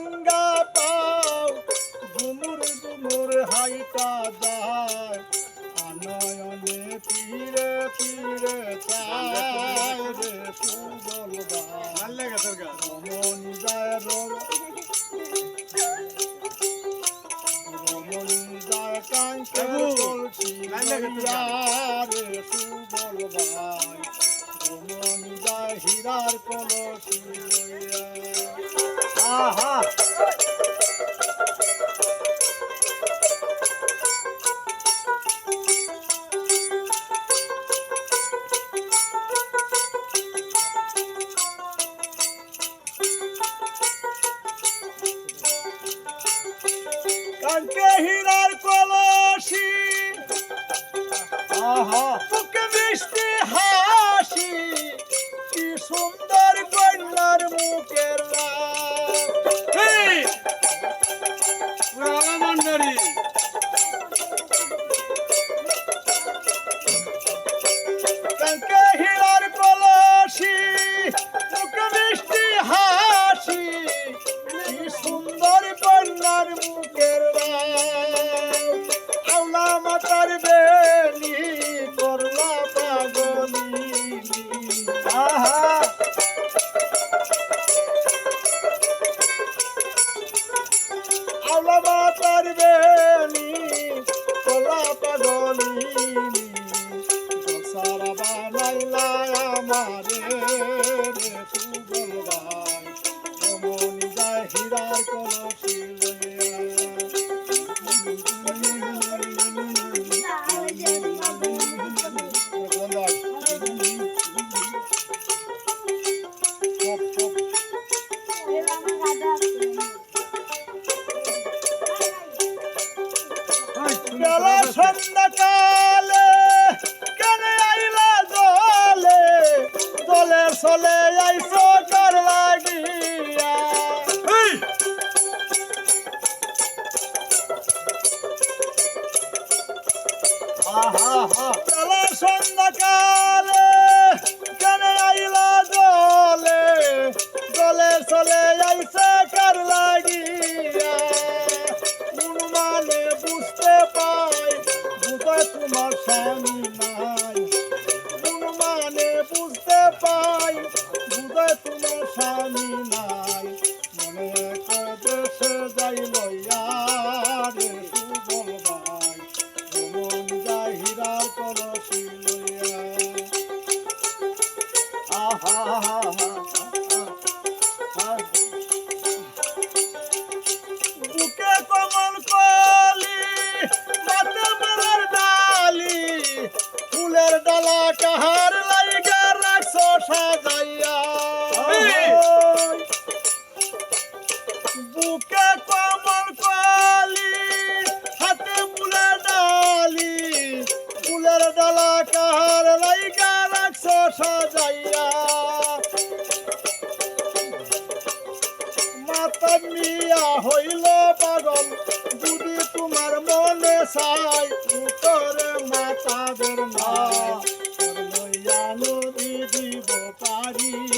ভাঙ্গা পাও গুমুর গুমুর হাইটা যায় আনয়নে পীরে পীরে চায় রে সুবল ভালো লাগে তোর গান। রমণী যায় রব রমণী যায় লাইন লাগে রে সুবল ভাই রমণী যায় হীরার কলসি কাঙ্কে হীরার কলসি। আহা। সুন্দর কন্যার মুখের। আল্লাহ মাতার বেনি করলা পাগলি। আহা। আল্লাহ মাতার বেনি সারা বানাইলা আমারে অমনি যায় হীরার কলসি সন্ধ্যাকালে কেন আইলা জলে চলে বেলা জলে? চলে বুঝতে পাই তোমার স্বামী নাই। মানে বুঝতে পাই বুঝে তোমার স্বামী নাই। সাজাইয়া বুকে কমল কলি হাতে ফুলের ডালি ফুলের ডালা কাহার লাইগা রাখছো সাজাইয়া। মাতা মিয়া হইল পাগল যদি তোমার মনে চাই উত্তরে মাতাদের মা। লইয়া নদী দিব পারি রে